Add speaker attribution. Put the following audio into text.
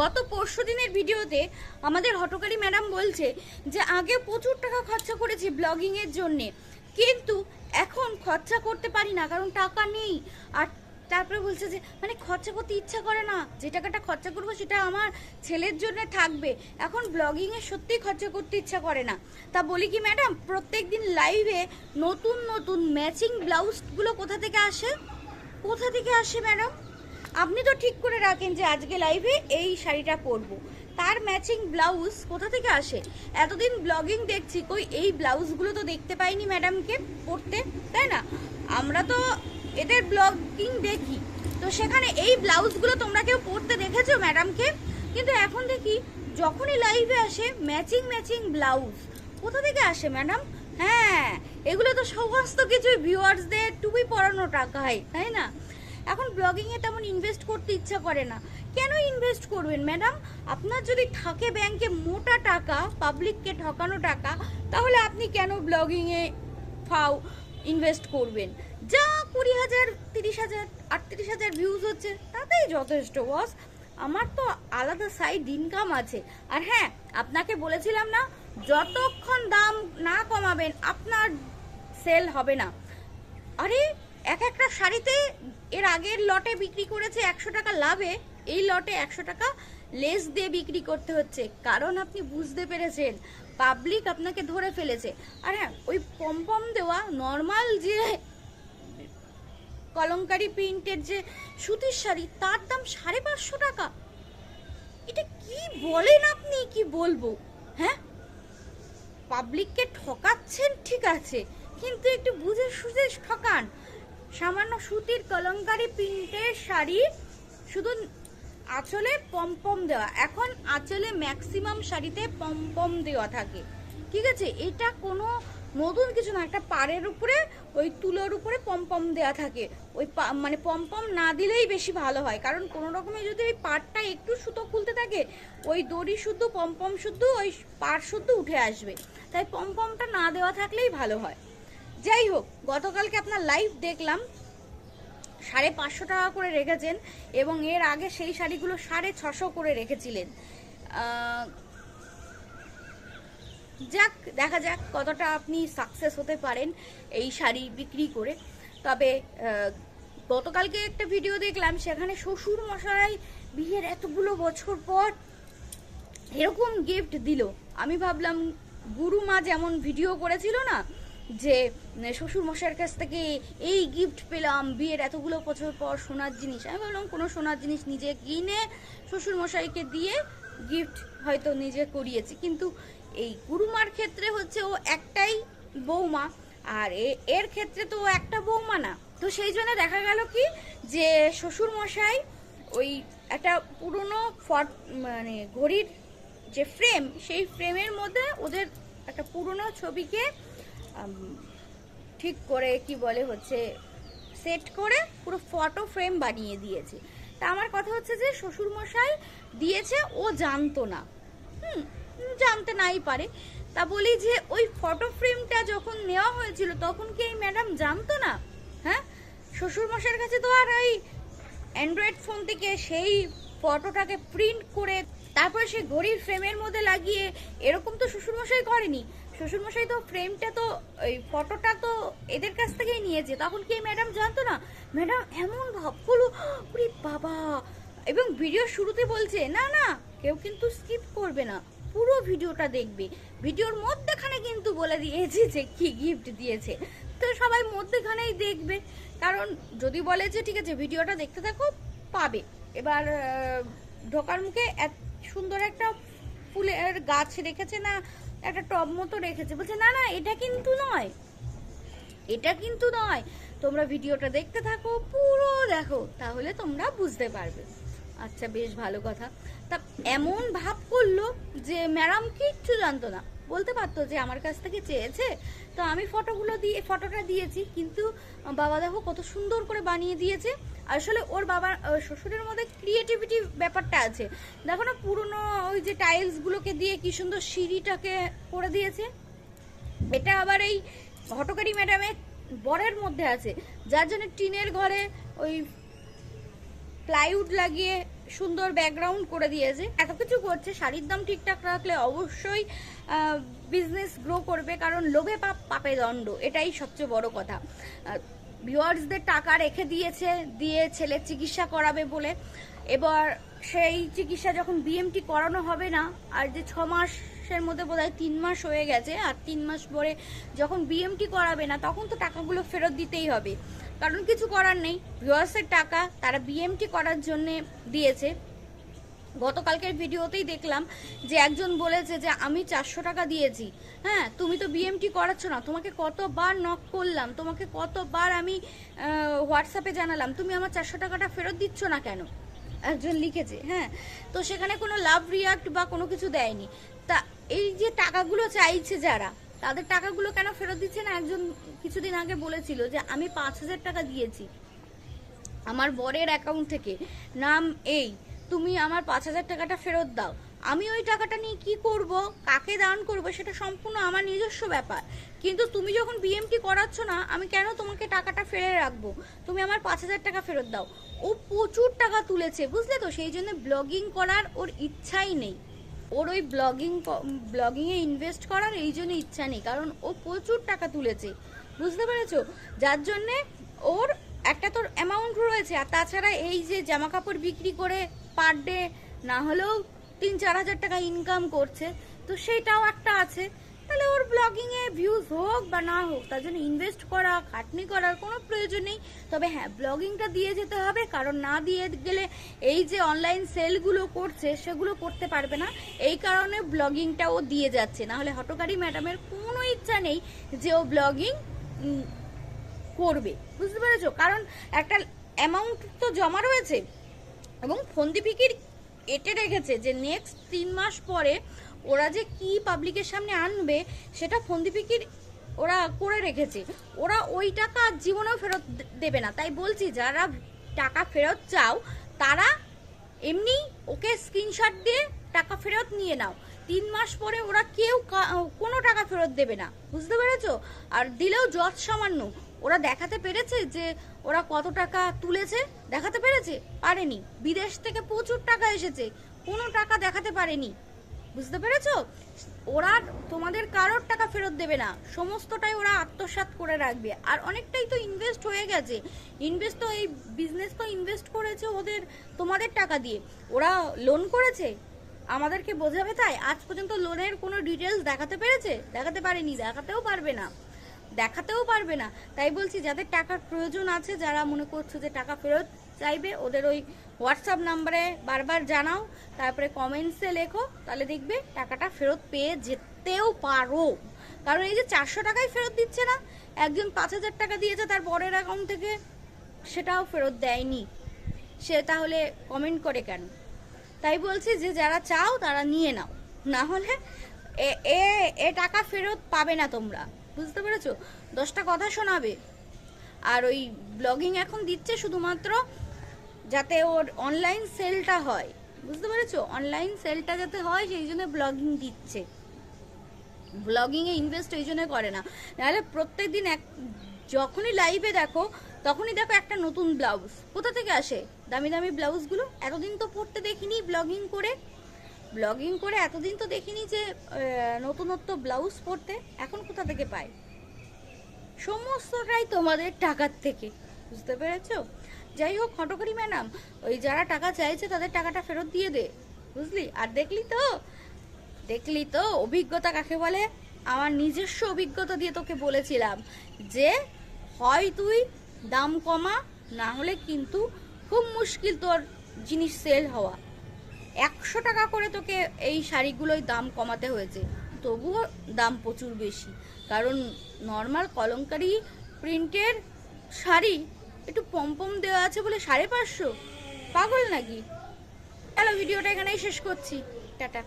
Speaker 1: গত পরশু দিনের ভিডিওতে আমাদের হটকারী ম্যাডাম বলছে যে আগে প্রচুর টাকা খরচা করেছি ব্লগিংয়ের জন্যে। কিন্তু এখন খরচা করতে পারি না, কারণ টাকা নেই। আর তারপরে বলছে যে মানে খরচা করতে ইচ্ছা করে না। যে টাকাটা খরচা করব সেটা আমার ছেলের জন্য থাকবে। এখন ব্লগিংয়ে সত্যিই খরচা করতে ইচ্ছা করে না। তা বলি কি ম্যাডাম, প্রত্যেক দিন লাইভে নতুন নতুন ম্যাচিং ব্লাউজগুলো কোথা থেকে আসে? কোথা থেকে আসে ম্যাডাম? আপনি তো ঠিক করে রাখেন যে আজকে লাইভে এই শাড়িটা পরবো। তার ম্যাচিং ব্লাউজ কোথা থেকে আসে? এতদিন ব্লগিং দেখছি, কই এই ব্লাউজগুলো তো দেখতে পাইনি ম্যাডামকে পরতে, তাই না? আমরা তো এদের ব্লগিং দেখি। তো সেখানে এই ব্লাউজগুলো তোমরা কেউ পরতে দেখেছ ম্যাডামকে কিন্তু এখন দেখি, যখনই লাইভে আসে ম্যাচিং ম্যাচিং ব্লাউজ কোথা থেকে আসে ম্যাডাম হ্যাঁ এগুলো তো সমস্ত কিছু ভিউয়ার্সদের টুপি পরানো টাকায় তাই না? এখন ব্লগিংয়ে তেমন ইনভেস্ট করতে ইচ্ছা করে না। কেন ইনভেস্ট করবেন ম্যাডাম আপনার যদি থাকে ব্যাংকে মোটা টাকা পাবলিককে ঠকানো টাকা, তাহলে আপনি কেন ব্লগিংয়ে ফাও ইনভেস্ট করবেন? যা কুড়ি হাজার, তিরিশ হাজার, আটত্রিশ হাজার ভিউজ হচ্ছে, তাতেই যথেষ্ট বস আমার তো আলাদা সাইড ইনকাম আছে। আর হ্যাঁ আপনাকে বলেছিলাম না, যতক্ষণ দাম না কমাবেন, আপনার সেল হবে না। আরে, এক একটা শাড়িতে এর আগের লটে বিক্রি করেছে একশো টাকা লাভে, এই লটে একশো টাকা লেস দিয়ে বিক্রি করতে হচ্ছে। কারণ আপনি বুঝতে পেরেছেন, পাবলিক আপনাকে ধরে ফেলেছে। আর হ্যাঁ ওই পমপম দেওয়া নর্মাল যে কলমকারি প্রিন্টের যে সুতির শাড়ি, তার দাম সাড়ে পাঁচশো টাকা। এটা কি বলেন আপনি? কি বলব? হ্যাঁ? পাবলিককে ঠকাচ্ছেন, ঠিক আছে। কিন্তু একটু বুঝে সুঝে ঠকান। সামান্য সুতির কলঙ্কারি প্রিন্টের শাড়ি, শুধু আঁচলে পমপম দেওয়া। এখন আঁচলে ম্যাক্সিমাম শাড়িতে পমপম দেওয়া থাকে। ঠিক আছে? এটা কোনো নতুন কিছু না। একটা পাড়ের উপরে, ওই তুলোর উপরে পমপম দেওয়া থাকে। ওই মানে পমপম না দিলেই বেশি ভালো হয়। কারণ কোনো রকমে যদি ওই পাড়টা একটু সুতো খুলতে থাকে, ওই দড়ি শুদ্ধ, পমপম শুদ্ধ, ওই পাড় শুদ্ধ উঠে আসবে। তাই পমপমটা না দেওয়া থাকলেই ভালো হয়। যাই হোক, গতকালকে আপনার লাইভ দেখলাম, সাড়ে পাঁচশো টাকা করে রেখেছেন এবং এর আগে সেই শাড়িগুলো সাড়ে ছশো করে রেখেছিলেন। যাক, দেখা যাক কতটা আপনি সাকসেস হতে পারেন এই শাড়ি বিক্রি করে। তবে গতকালকে একটা ভিডিও দেখলাম, সেখানে শ্বশুর মশাই বিয়ের এতগুলো বছর পর এরকম গিফট দিল। আমি ভাবলাম গুরু মা যেমন ভিডিও করেছিল না যে শ্বশুর মশাইয়ের কাছ থেকে এই গিফট পেলাম, বিয়ের এতগুলো বছর পর সোনার জিনিস। আমি ভাবলাম, কোনো সোনার জিনিস নিজে কিনে শ্বশুর মশাইকে দিয়ে গিফট হয়তো নিজে করিয়েছি। কিন্তু এই গুরুমার ক্ষেত্রে হচ্ছে ও একটাই বৌমা, আর এর ক্ষেত্রে তো একটা বৌমা না। তো সেই জন্য দেখা গেল কি, যে শ্বশুর মশাই ওই একটা পুরনো ফট মানে ঘড়ির যে ফ্রেম সেই ফ্রেমের মধ্যে ওদের একটা পুরনো ছবিকে ঠিক করে কি বলে হচ্ছে সেট করে পুরো ফটো ফ্রেম বানিয়ে দিয়েছে। তা আমার কথা হচ্ছে যে শ্বশুর মশাই দিয়েছে, ও জানতো না। হুম, জানতে নাই পারে। তা বলি যে ওই ফটো ফ্রেমটা যখন নেওয়া হয়েছিল, তখন কি এই ম্যাডাম জানতো না? হ্যাঁ? শ্বশুর মশাইয়ের কাছে তো আর ওই অ্যান্ড্রয়েড ফোন থেকে সেই ফটোটাকে প্রিন্ট করে তারপরে সে ঘড়ির ফ্রেমের মধ্যে লাগিয়ে, এরকম তো শ্বশুরমশাই করেনি। শ্বশুরমশাই তো ফ্রেমটা তো ওই ফটোটা তো এদের কাছ থেকেই নিয়েছে। তখন কি ম্যাডাম জানতো না? ম্যাডাম এমন ভাব করল ওরে বাবা! এবং ভিডিও শুরুতে বলছে, না না, কেউ কিন্তু স্কিপ করবে না। পুরো ভিডিওটা দেখবে। ভিডিওর মধ্যেখানে কিন্তু বলে দিয়েছে যে কি গিফট দিয়েছে। তো সবাই মধ্যেখানেই দেখবে। কারণ যদি বলে যে, ঠিক আছে ভিডিওটা দেখতে থাকো, পাবে। এবার ঢোকার মুখে এত সুন্দর একটা ফুলের গাছ রেখেছে না একটা টব মতো রেখেছে। বলছে, না না, এটা কিন্তু নয়। এটা কিন্তু নয়। তোমরা ভিডিওটা দেখতে থাকো, পুরো দেখো, তাহলে তোমরা বুঝতে পারবে। আচ্ছা বেশ ভালো কথা। তা এমন ভাব করল যে ম্যাডাম কিচ্ছু জানতো না। বলতে পারতো যে আমার কাছ থেকে চেয়েছে। তো আমি ফটোগুলো দিয়ে, ফটোটা দিয়েছি, কিন্তু বাবা দেখো কত সুন্দর করে বানিয়ে দিয়েছে। আসলে ওর বাবার শ্বশুরের মধ্যে ক্রিয়েটিভিটি ব্যাপারটা আছে। দেখো না পুরনো ওই যে টাইলসগুলোকে দিয়ে কি সুন্দর সিঁড়িটাকে করে দিয়েছে। এটা আবার এই হটকারী ম্যাডামের বরের মধ্যে আছে। যার জন্য টিনের ঘরে ওই প্লাইউড লাগিয়ে সুন্দর ব্যাকগ্রাউন্ড করে দিয়েছে। এত কিছু করছে, শাড়ির দাম ঠিকঠাক রাখলে অবশ্যই বিজনেস গ্রো করবে, কারণ লোভে পাপ, পাপে দণ্ড, এটাই সবচেয়ে বড় কথা। ভিউয়ার্সদের টাকা রেখে দিয়েছে, দিয়ে ছেলের চিকিৎসা করাবে বলে। এবার সেই চিকিৎসা যখন বিএমটি করানো হবে না, আর যে ছ মাসের মধ্যে বোধ হয় তিন মাস হয়ে গেছে, আর তিন মাস পরে যখন বিএমটি করাবে না, তখন তো টাকাগুলো ফেরত দিতেই হবে। কারণ কিছু করার নেই। ভিউয়ার্সের টাকা তারা বিএমটি করার জন্য দিয়েছে। গতকালকের ভিডিওতেই দেখলাম যে একজন বলেছে যে, আমি চারশো টাকা দিয়েছি। হ্যাঁ তুমি তো বিএমটি করাচ্ছ না। তোমাকে কতবার নক করলাম, তোমাকে কতবার আমি হোয়াটসঅ্যাপে জানালাম, তুমি আমার চারশো টাকাটা ফেরত দিচ্ছ না কেন? একজন লিখেছে হ্যাঁ। তো সেখানে কোনো লাভ রিয়াক্ট বা কোনো কিছু দেয়নি। তা এই যে টাকাগুলো চাইছে যারা তাদের টাকাগুলো কেন ফেরত দিচ্ছে না? একজন কিছুদিন আগে বলেছিল যে, আমি পাঁচ হাজার টাকা দিয়েছি আমার বরের অ্যাকাউন্ট থেকে। নাম এই, তুমি আমার পাঁচ হাজার টাকাটা ফেরত দাও। আমি ওই টাকাটা নিয়ে কি করব? কাকে দান করব? সেটা সম্পূর্ণ আমার নিজস্ব ব্যাপার। কিন্তু তুমি যখন বিএমটি করাচ্ছ না, আমি কেন তোমাকে টাকাটা ফেলে রাখব? তুমি আমার পাঁচ হাজার টাকা ফেরত দাও। ও প্রচুর টাকা তুলেছে, বুঝলে তো? সেই জন্য ব্লগিং করার ওর ইচ্ছাই নেই। ওর ওই ব্লগিং ব্লগিংয়ে ইনভেস্ট করার এই জন্য ইচ্ছা নেই, কারণ ও প্রচুর টাকা তুলেছে, বুঝতে পেরেছ? যার জন্যে ওর একটা তোর অ্যামাউন্ট রয়েছে, আর তাছাড়া এই যে জামা কাপড় বিক্রি করে পার ডে না হলেও তিন চার হাজার টাকা ইনকাম করছে, তো সেটাও একটা আছে। তাহলে ওর ব্লগিংয়ে ভিউজ হোক বা না হোক, তার জন্য ইনভেস্ট করা, খাটনি করার কোনো প্রয়োজন নেই। তবে হ্যাঁ ব্লগিংটা দিয়ে যেতে হবে, কারণ না দিয়ে গেলে এই যে অনলাইন সেলগুলো করছে, সেগুলো করতে পারবে না। এই কারণে ব্লগিংটা ও দিয়ে যাচ্ছে। না হলে হটকারী ম্যাডামের কোনো ইচ্ছা নেই যে ও ব্লগিং করবে। বুঝতে পেরেছ? কারণ একটা অ্যামাউন্ট তো জমা রয়েছে এবং ফন্দিপিকির এটে রেখেছে যে নেক্সট তিন মাস পরে ওরা যে কি পাবলিকের সামনে আনবে, সেটা ফন্দিপিকির ওরা করে রেখেছে। ওরা ওই টাকা জীবনেও ফেরত দেবে না। তাই বলছি, যারা টাকা ফেরত চাও, তারা এমনি ওকে স্ক্রিনশট দিয়ে টাকা ফেরত নিয়ে নাও। তিন মাস পরে ওরা কেউ কোনো টাকা ফেরত দেবে না। বুঝতে পেরেছ? আর দিলেও যত সামান্য। ওরা দেখাতে পেরেছে যে ওরা কত টাকা তুলেছে? দেখাতে পেরেছে? পারেনি। বিদেশ থেকে প্রচুর টাকা এসেছে। কোনো টাকা দেখাতে পারেনি। বুঝতে পেরেছ? ওরা তোমাদের কারোর টাকা ফেরত দেবে না। সমস্তটাই ওরা আত্মসাৎ করে রাখবে। আর অনেকটাই তো ইনভেস্ট হয়ে গেছে। ইনভেস্ট তো এই বিজনেস তো ইনভেস্ট করেছে ওদের, তোমাদের টাকা দিয়ে। ওরা লোন করেছে? আমাদেরকে বোঝাবে তাই? আজ পর্যন্ত লোনের কোনো ডিটেলস দেখাতে পেরেছে? দেখাতে পারেনি, দেখাতেও পারবে না। দেখাতেও পারবে না। তাই বলছি, যাদের টাকার প্রয়োজন আছে, যারা মনে করছ যে টাকা ফেরত চাইবে, ওদের ওই হোয়াটসঅ্যাপ নাম্বারে বারবার জানাও, তারপরে কমেন্টসে লেখো, তাহলে দেখবে টাকাটা ফেরত পেয়ে যেতেও পারো। কারণ এই যে চারশো টাকাই ফেরত দিচ্ছে না, একজন পাঁচ হাজার টাকা দিয়েছে তার বরের অ্যাকাউন্ট থেকে, সেটাও ফেরত দেয়নি। সে তাহলে কমেন্ট করে কেন? তাই বলছি যে যারা চাও তারা নিয়ে নাও, না হলে এ এ টাকা ফেরত পাবে না তোমরা। বুঝতে পেরেছ? দশটা কথা শোনাবে। আর ওই ব্লগিং এখন দিচ্ছে শুধুমাত্র যাতে ওর অনলাইন সেলটা হয়। বুঝতে পেরেছ? অনলাইন সেলটা যাতে হয়, সেই জন্য ব্লগিং দিচ্ছে। ব্লগিংয়ে ইনভেস্ট এই জন্য করে না। নাহলে প্রত্যেক দিন এক যখনই লাইভে দেখো, তখনই দেখো একটা নতুন ব্লাউজ কোথা থেকে আসে? দামি দামি ব্লাউজগুলো এতদিন তো পরতে দেখিনি ব্লগিং করে। ব্লগিং করে এতদিন তো দেখিনি যে নতুনত্ব ব্লাউজ পরতে। এখন কোথা থেকে পায়? সমস্তটাই তোমাদের টাকার থেকে। বুঝতে পেরেছ? যাই হোক হটকরি ম্যাডাম, ওই যারা টাকা চাইছে তাদের টাকাটা ফেরত দিয়ে দে, বুঝলি? আর দেখলি তো? দেখলি তো? অভিজ্ঞতা কাকে বলে? আমার নিজস্ব অভিজ্ঞতা দিয়ে তোকে বলেছিলাম যে, হয় তুই দাম কমা, না হলে কিন্তু খুব মুশকিল তোর জিনিস সেল হওয়া। একশো টাকা করে তোকে এই শাড়িগুলোই দাম কমাতে হয়েছে। তবুও দাম প্রচুর বেশি। কারণ নর্মাল কলমকারি প্রিন্টের শাড়ি একটু পমপম দেওয়া আছে বলে সাড়ে পাঁচশো? পাগল নাকি? তাহলে ভিডিওটা এখানেই শেষ করছি। টাটা।